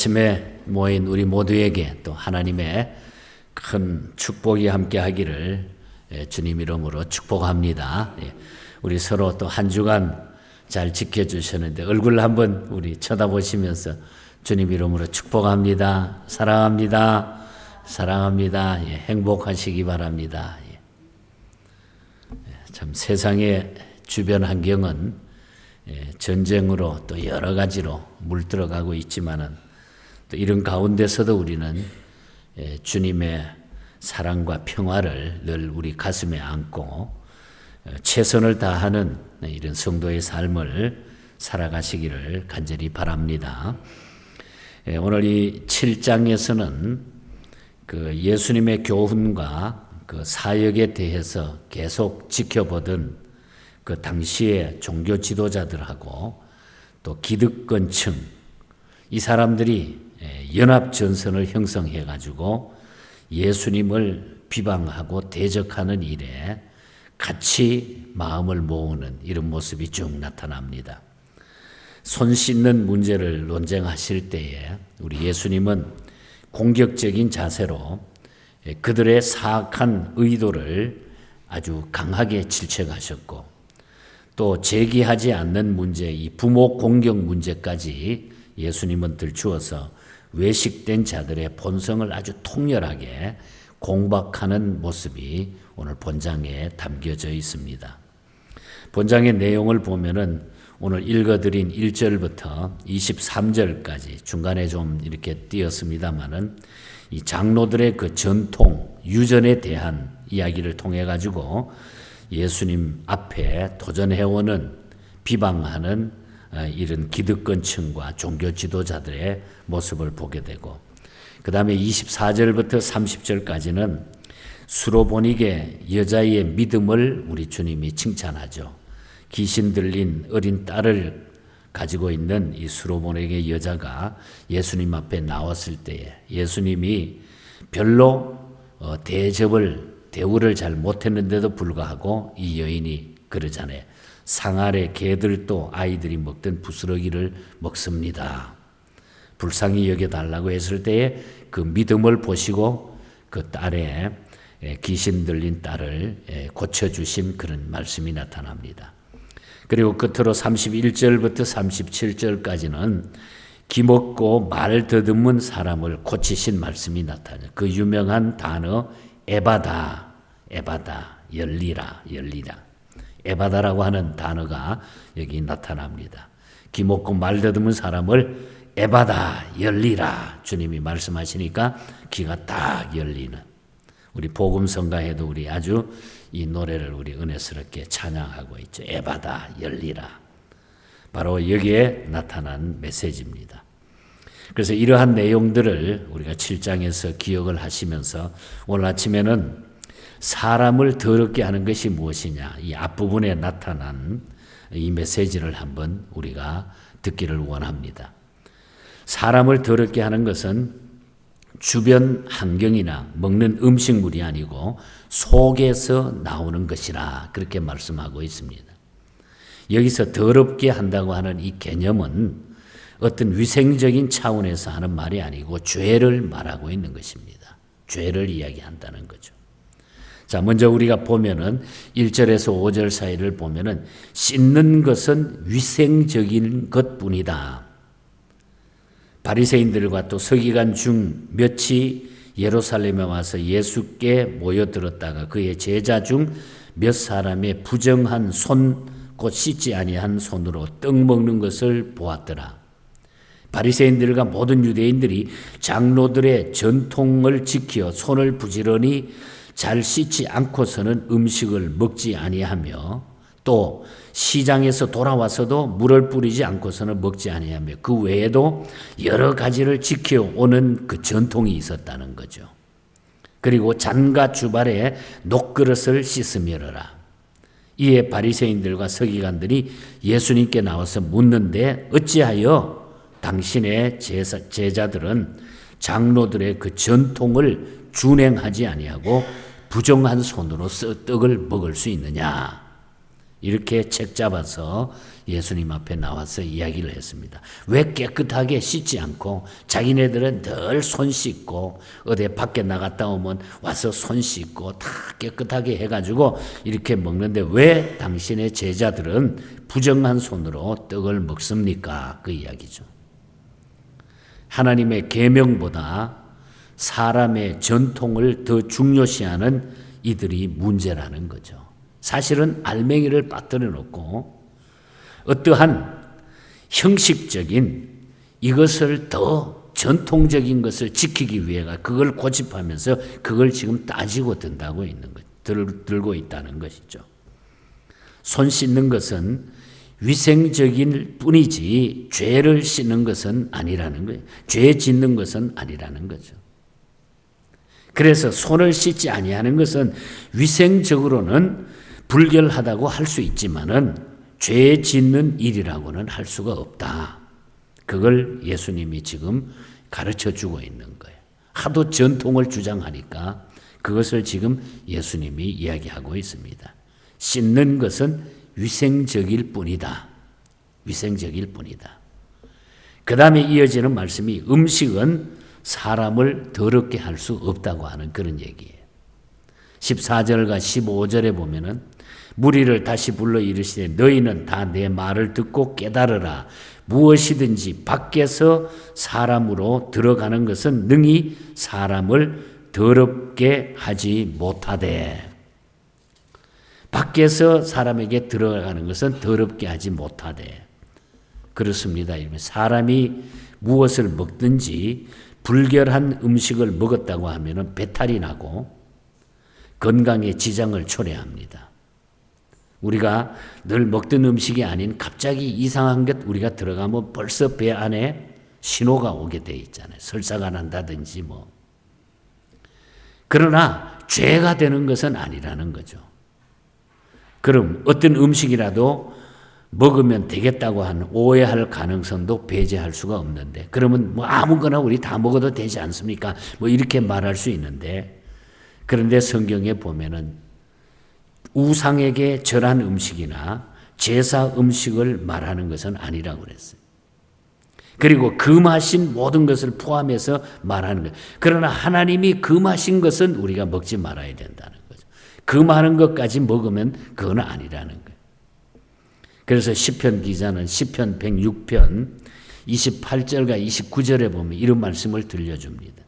아침에 모인 우리 모두에게 또 하나님의 큰 축복이 함께 하기를 예, 주님 이름으로 축복합니다. 예, 우리 서로 또 한 주간 잘 지켜주셨는데 얼굴 한번 우리 쳐다보시면서 주님 이름으로 축복합니다. 사랑합니다. 사랑합니다. 예, 행복하시기 바랍니다. 참 세상의 주변 환경은 예, 전쟁으로 또 여러 가지로 물들어가고 있지만은 또 이런 가운데서도 우리는 예, 주님의 사랑과 평화를 늘 우리 가슴에 안고 어, 최선을 다하는 이런 성도의 삶을 살아가시기를 간절히 바랍니다. 예, 오늘 이 7장에서는 그 예수님의 교훈과 그 사역에 대해서 계속 지켜보던 그 당시의 종교 지도자들하고 또 기득권층 이 사람들이 예, 연합 전선을 형성해 가지고 예수님을 비방하고 대적하는 일에 같이 마음을 모으는 이런 모습이 쭉 나타납니다. 손 씻는 문제를 논쟁하실 때에 우리 예수님은 공격적인 자세로 예, 그들의 사악한 의도를 아주 강하게 질책하셨고 또 제기하지 않는 문제, 이 부모 공격 문제까지 예수님은 들추어서 외식된 자들의 본성을 아주 통렬하게 공박하는 모습이 오늘 본장에 담겨져 있습니다. 본장의 내용을 보면은 오늘 읽어드린 1절부터 23절까지 중간에 좀 이렇게 띄었습니다만은 이 장로들의 그 전통, 유전에 대한 이야기를 통해 가지고 예수님 앞에 도전해오는 비방하는 어, 이런 기득권층과 종교 지도자들의 모습을 보게 되고 그 다음에 24절부터 30절까지는 수로보닉의 여자의 믿음을 우리 주님이 칭찬하죠. 귀신 들린 어린 딸을 가지고 있는 이 수로보닉의 여자가 예수님 앞에 나왔을 때에 예수님이 별로 어, 대접을 대우를 잘 못했는데도 불구하고 이 여인이 그러잖아요. 상아래 개들도 아이들이 먹던 부스러기를 먹습니다. 불쌍히 여겨달라고 했을 때에 그 믿음을 보시고 그 딸의 귀신 들린 딸을 고쳐주신 그런 말씀이 나타납니다. 그리고 끝으로 31절부터 37절까지는 기먹고 말 더듬은 사람을 고치신 말씀이 나타나요. 그 유명한 단어 에바다, 에바다, 열리라, 열리라. 에바다라고 하는 단어가 여기 나타납니다. 기먹고 말 더듬은 사람을 에바다 열리라 주님이 말씀하시니까 귀가 딱 열리는 우리 복음 성가에도 우리 아주 이 노래를 우리 은혜스럽게 찬양하고 있죠. 에바다 열리라. 바로 여기에 나타난 메시지입니다. 그래서 이러한 내용들을 우리가 7장에서 기억을 하시면서 오늘 아침에는 사람을 더럽게 하는 것이 무엇이냐 이 앞부분에 나타난 이 메시지를 한번 우리가 듣기를 원합니다. 사람을 더럽게 하는 것은 주변 환경이나 먹는 음식물이 아니고 속에서 나오는 것이라 그렇게 말씀하고 있습니다. 여기서 더럽게 한다고 하는 이 개념은 어떤 위생적인 차원에서 하는 말이 아니고 죄를 말하고 있는 것입니다. 죄를 이야기한다는 거죠. 자, 먼저 우리가 보면은 1절에서 5절 사이를 보면은 씻는 것은 위생적인 것뿐이다. 바리새인들과 또 서기관 중 몇이 예루살렘에 와서 예수께 모여들었다가 그의 제자 중 몇 사람의 부정한 손, 곧 씻지 아니한 손으로 떡 먹는 것을 보았더라. 바리새인들과 모든 유대인들이 장로들의 전통을 지켜 손을 부지런히 잘 씻지 않고서는 음식을 먹지 아니하며 또 시장에서 돌아와서도 물을 뿌리지 않고서는 먹지 아니하며 그 외에도 여러 가지를 지켜오는 그 전통이 있었다는 거죠. 그리고 잔과 주발에 녹그릇을 씻으며라. 이에 바리새인들과 서기관들이 예수님께 나와서 묻는데 어찌하여 당신의 제사, 제자들은 장로들의 그 전통을 준행하지 아니하고 부정한 손으로 떡을 먹을 수 있느냐? 이렇게 책 잡아서 예수님 앞에 나와서 이야기를 했습니다. 왜 깨끗하게 씻지 않고 자기네들은 늘 손 씻고 어디 밖에 나갔다 오면 와서 손 씻고 다 깨끗하게 해가지고 이렇게 먹는데 왜 당신의 제자들은 부정한 손으로 떡을 먹습니까? 그 이야기죠. 하나님의 계명보다 사람의 전통을 더 중요시하는 이들이 문제라는 거죠. 사실은 알맹이를 빠뜨려 놓고 어떠한 형식적인 이것을 더 전통적인 것을 지키기 위해가 그걸 고집하면서 그걸 지금 따지고 든다고 있는 것, 들, 들고 있다는 것이죠. 손 씻는 것은 위생적일 뿐이지 죄를 씻는 것은 아니라는 거예요. 죄 짓는 것은 아니라는 거죠. 그래서 손을 씻지 아니하는 것은 위생적으로는 불결하다고 할 수 있지만은 죄 짓는 일이라고는 할 수가 없다. 그걸 예수님이 지금 가르쳐 주고 있는 거예요. 하도 전통을 주장하니까 그것을 지금 예수님이 이야기하고 있습니다. 씻는 것은 위생적일 뿐이다. 위생적일 뿐이다. 그 다음에 이어지는 말씀이 음식은 사람을 더럽게 할 수 없다고 하는 그런 얘기예요. 14절과 15절에 보면은 무리를 다시 불러 이르시되 너희는 다 내 말을 듣고 깨달으라 무엇이든지 밖에서 사람으로 들어가는 것은 능히 사람을 더럽게 하지 못하되 밖에서 사람에게 들어가는 것은 더럽게 하지 못하되 그렇습니다. 사람이 무엇을 먹든지 불결한 음식을 먹었다고 하면 배탈이 나고 건강에 지장을 초래합니다. 우리가 늘 먹던 음식이 아닌 갑자기 이상한 것 우리가 들어가면 벌써 배 안에 신호가 오게 돼 있잖아요. 설사가 난다든지 뭐. 그러나 죄가 되는 것은 아니라는 거죠. 그럼 어떤 음식이라도 먹으면 되겠다고 하는 오해할 가능성도 배제할 수가 없는데 그러면 뭐 아무거나 우리 다 먹어도 되지 않습니까? 뭐 이렇게 말할 수 있는데 그런데 성경에 보면은 우상에게 절한 음식이나 제사 음식을 말하는 것은 아니라고 그랬어요. 그리고 금하신 모든 것을 포함해서 말하는 것. 그러나 하나님이 금하신 것은 우리가 먹지 말아야 된다는 거죠. 금하는 것까지 먹으면 그건 아니라는 거예요. 그래서 시편 기자는 시편 106편 28절과 29절에 보면 이런 말씀을 들려줍니다.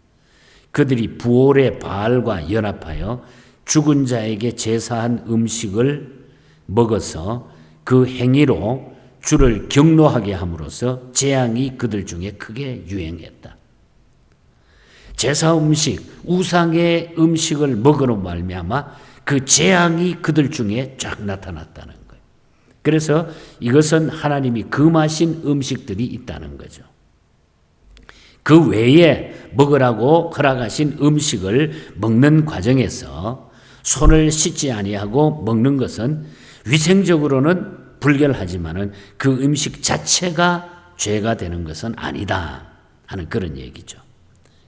그들이 부올의 바알과 연합하여 죽은 자에게 제사한 음식을 먹어서 그 행위로 주를 경노하게 함으로써 재앙이 그들 중에 크게 유행했다. 제사 음식, 우상의 음식을 먹으로 말미암아 그 재앙이 그들 중에 쫙 나타났다는. 그래서 이것은 하나님이 금하신 음식들이 있다는 거죠. 그 외에 먹으라고 허락하신 음식을 먹는 과정에서 손을 씻지 아니하고 먹는 것은 위생적으로는 불결하지만은 그 음식 자체가 죄가 되는 것은 아니다 하는 그런 얘기죠.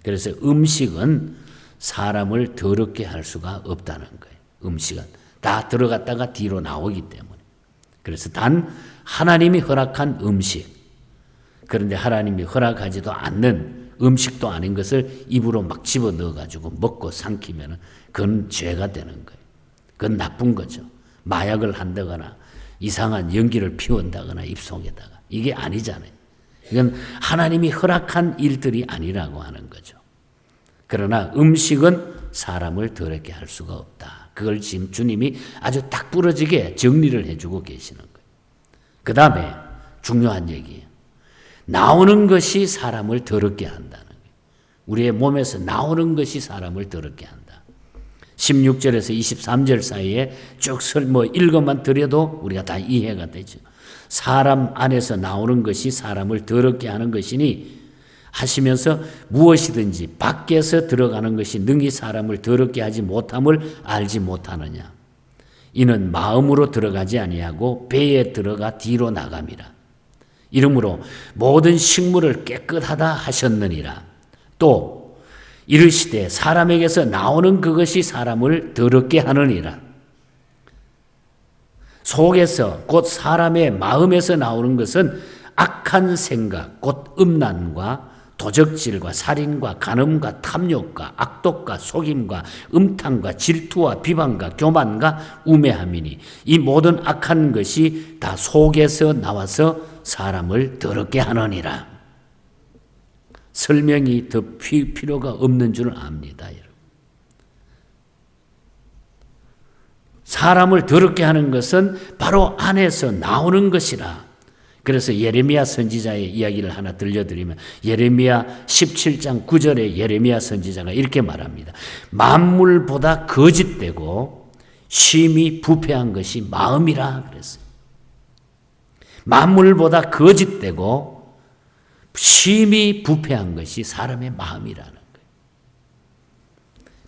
그래서 음식은 사람을 더럽게 할 수가 없다는 거예요. 음식은 다 들어갔다가 뒤로 나오기 때문에. 그래서 단 하나님이 허락한 음식 그런데 하나님이 허락하지도 않는 음식도 아닌 것을 입으로 막 집어 넣어 가지고 먹고 삼키면 그건 죄가 되는 거예요. 그건 나쁜 거죠. 마약을 한다거나 이상한 연기를 피운다거나 입속에다가 이게 아니잖아요. 이건 하나님이 허락한 일들이 아니라고 하는 거죠. 그러나 음식은 사람을 더럽게 할 수가 없다. 그걸 지금 주님이 아주 딱 부러지게 정리를 해주고 계시는 거예요. 그 다음에 중요한 얘기예요. 나오는 것이 사람을 더럽게 한다는 거예요. 우리의 몸에서 나오는 것이 사람을 더럽게 한다. 16절에서 23절 사이에 쭉뭐 읽어만 드려도 우리가 다 이해가 되죠. 사람 안에서 나오는 것이 사람을 더럽게 하는 것이니 하시면서 무엇이든지 밖에서 들어가는 것이 능히 사람을 더럽게 하지 못함을 알지 못하느냐. 이는 마음으로 들어가지 아니하고 배에 들어가 뒤로 나감이라. 이러므로 모든 식물을 깨끗하다 하셨느니라. 또 이르시되 사람에게서 나오는 그것이 사람을 더럽게 하느니라. 속에서 곧 사람의 마음에서 나오는 것은 악한 생각, 곧 음란과 도적질과 살인과 간음과 탐욕과 악독과 속임과 음탕과 질투와 비방과 교만과 우매함이니 이 모든 악한 것이 다 속에서 나와서 사람을 더럽게 하느니라. 설명이 더 필요가 없는 줄 압니다, 여러분. 사람을 더럽게 하는 것은 바로 안에서 나오는 것이라. 그래서 예레미야 선지자의 이야기를 하나 들려드리면 예레미야 17장 9절에 예레미야 선지자가 이렇게 말합니다. 만물보다 거짓되고 심히 부패한 것이 마음이라 그랬어요. 만물보다 거짓되고 심히 부패한 것이 사람의 마음이라는 거예요.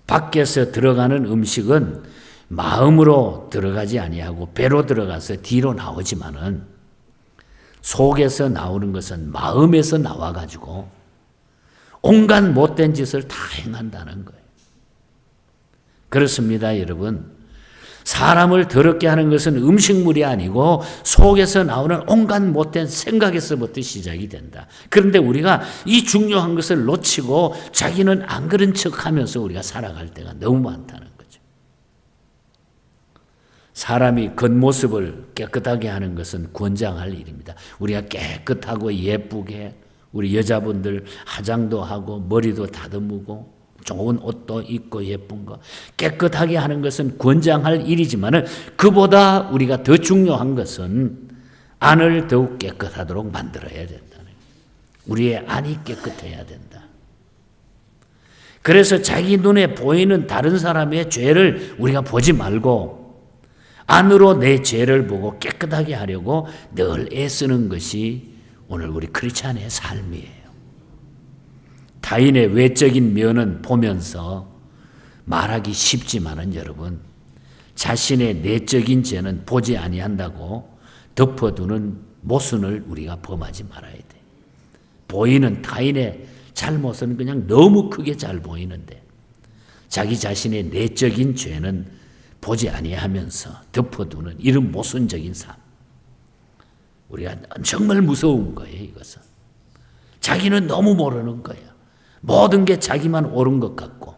밖에서 들어가는 음식은 마음으로 들어가지 아니하고 배로 들어가서 뒤로 나오지만은 속에서 나오는 것은 마음에서 나와 가지고 온갖 못된 짓을 다 행한다는 거예요. 그렇습니다, 여러분. 사람을 더럽게 하는 것은 음식물이 아니고 속에서 나오는 온갖 못된 생각에서부터 시작이 된다. 그런데 우리가 이 중요한 것을 놓치고 자기는 안 그런 척 하면서 우리가 살아갈 때가 너무 많다는 거죠. 사람이 겉모습을 깨끗하게 하는 것은 권장할 일입니다. 우리가 깨끗하고 예쁘게 우리 여자분들 화장도 하고 머리도 다듬고 좋은 옷도 입고 예쁜 거 깨끗하게 하는 것은 권장할 일이지만은 그보다 우리가 더 중요한 것은 안을 더욱 깨끗하도록 만들어야 된다는 우리의 안이 깨끗해야 된다. 그래서 자기 눈에 보이는 다른 사람의 죄를 우리가 보지 말고 안으로 내 죄를 보고 깨끗하게 하려고 늘 애쓰는 것이 오늘 우리 크리스찬의 삶이에요. 타인의 외적인 면은 보면서 말하기 쉽지만은 여러분 자신의 내적인 죄는 보지 아니한다고 덮어두는 모순을 우리가 범하지 말아야 돼. 보이는 타인의 잘못은 그냥 너무 크게 잘 보이는데 자기 자신의 내적인 죄는 보지 아니하면서 덮어두는 이런 모순적인 삶. 우리가 정말 무서운 거예요, 이것은. 자기는 너무 모르는 거예요. 모든 게 자기만 옳은 것 같고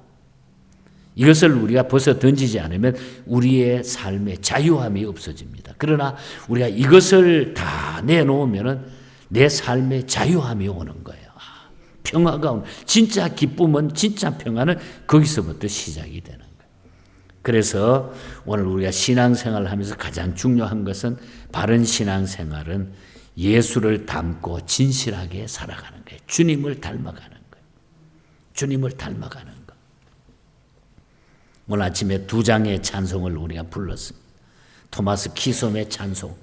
이것을 우리가 벗어 던지지 않으면 우리의 삶의 자유함이 없어집니다. 그러나 우리가 이것을 다 내놓으면 내 삶의 자유함이 오는 거예요. 아, 평화가 오는 진짜 기쁨은 진짜 평화는 거기서부터 시작이 되는. 그래서 오늘 우리가 신앙생활을 하면서 가장 중요한 것은 바른 신앙생활은 예수를 닮고 진실하게 살아가는 거예요. 주님을 닮아가는 주님을 닮아가는 것. 오늘 아침에 두 장의 찬송을 우리가 불렀습니다. 토마스 키솜의 찬송,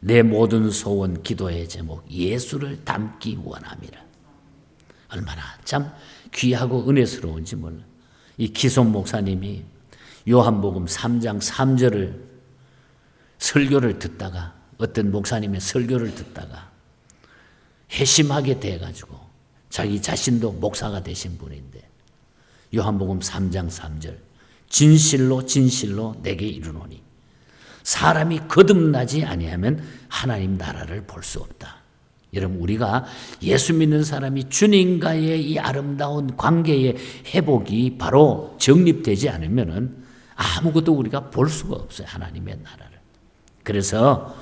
내 모든 소원 기도의 제목, 예수를 닮기 원함이라. 얼마나 참 귀하고 은혜스러운지 몰라. 이 키솜 목사님이 요한복음 3장 3절을 설교를 듣다가 어떤 목사님의 설교를 듣다가 회심하게 돼 가지고 자기 자신도 목사가 되신 분인데 요한복음 3장 3절 진실로 진실로 내게 이르노니 사람이 거듭나지 아니하면 하나님 나라를 볼 수 없다. 여러분 우리가 예수 믿는 사람이 주님과의 이 아름다운 관계의 회복이 바로 정립되지 않으면은 아무것도 우리가 볼 수가 없어요. 하나님의 나라를. 그래서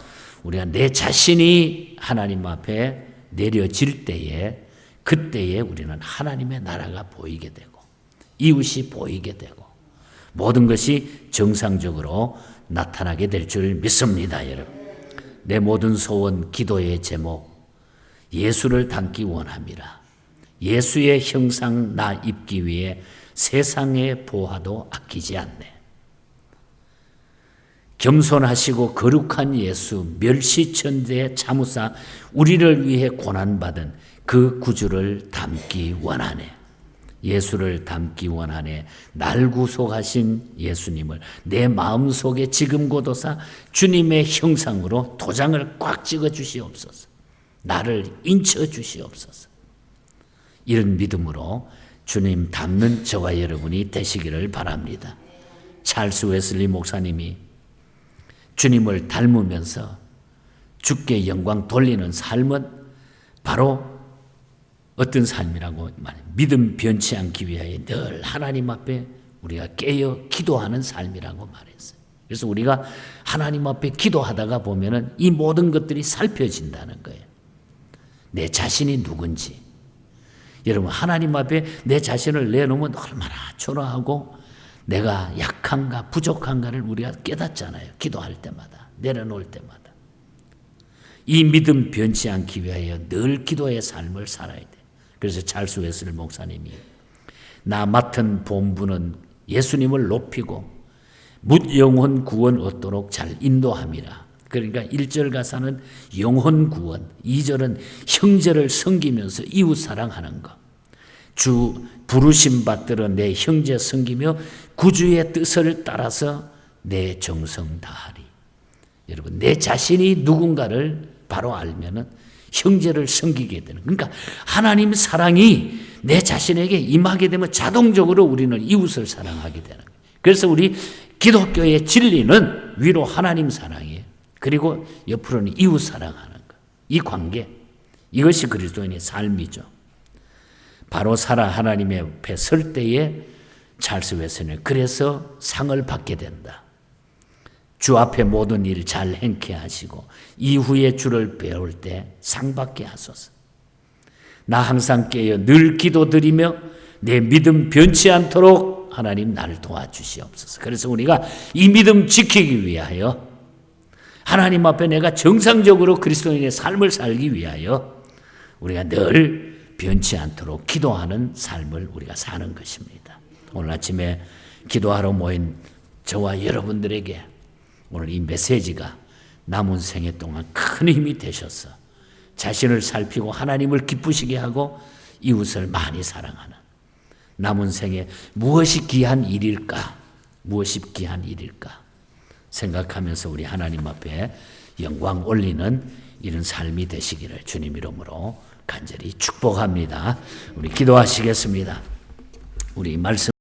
우리가 내 자신이 하나님 앞에 내려질 때에 그때에 우리는 하나님의 나라가 보이게 되고 이웃이 보이게 되고 모든 것이 정상적으로 나타나게 될 줄 믿습니다, 여러분. 내 모든 소원, 기도의 제목, 예수를 닮기 원합니다. 예수의 형상 나 입기 위해 세상의 보화도 아끼지 않네. 겸손하시고 거룩한 예수, 멸시천대의 참으사 우리를 위해 고난받은 그 구주를 담기 원하네. 예수를 담기 원하네. 날 구속하신 예수님을 내 마음속에 지금 고도사 주님의 형상으로 도장을 꽉 찍어 주시옵소서. 나를 인쳐 주시옵소서. 이런 믿음으로 주님 닮는 저와 여러분이 되시기를 바랍니다. 찰스 웨슬리 목사님이 주님을 닮으면서 주께 영광 돌리는 삶은 바로 어떤 삶이라고 말해 믿음 변치 않기 위하여 늘 하나님 앞에 우리가 깨어 기도하는 삶이라고 말했어요. 그래서 우리가 하나님 앞에 기도하다가 보면은 이 모든 것들이 살펴진다는 거예요. 내 자신이 누군지. 여러분 하나님 앞에 내 자신을 내놓으면 얼마나 초라하고 내가 약한가 부족한가를 우리가 깨닫잖아요. 기도할 때마다 내려놓을 때마다. 이 믿음 변치 않기 위하여 늘 기도의 삶을 살아야 돼. 그래서 찰스 웨슬 목사님이 나 맡은 본부는 예수님을 높이고 묻 영혼 구원 얻도록 잘 인도함이라. 그러니까 1절 가사는 영혼 구원, 2절은 형제를 섬기면서 이웃 사랑하는 것. 주 부르심 받들어 내 형제 섬기며 구주의 뜻을 따라서 내 정성 다하리. 여러분 내 자신이 누군가를 바로 알면은 형제를 섬기게 되는. 그러니까 하나님 사랑이 내 자신에게 임하게 되면 자동적으로 우리는 이웃을 사랑하게 되는. 그래서 우리 기독교의 진리는 위로 하나님 사랑이에요. 그리고 옆으로는 이웃 사랑하는 것. 이 관계. 이것이 그리스도인의 삶이죠. 바로 살아 하나님의 앞에 설 때에 찰스 웨스는 그래서 상을 받게 된다. 주 앞에 모든 일 잘 행케 하시고 이후에 주를 배울 때 상 받게 하소서. 나 항상 깨어 늘 기도드리며 내 믿음 변치 않도록 하나님 나를 도와주시옵소서. 그래서 우리가 이 믿음 지키기 위하여 하나님 앞에 내가 정상적으로 그리스도인의 삶을 살기 위하여 우리가 늘 변치 않도록 기도하는 삶을 우리가 사는 것입니다. 오늘 아침에 기도하러 모인 저와 여러분들에게 오늘 이 메시지가 남은 생애 동안 큰 힘이 되셔서 자신을 살피고 하나님을 기쁘시게 하고 이웃을 많이 사랑하는 남은 생에 무엇이 귀한 일일까? 무엇이 귀한 일일까? 생각하면서 우리 하나님 앞에 영광 올리는 이런 삶이 되시기를 주님 이름으로 간절히 축복합니다. 우리 기도하시겠습니다. 우리 말씀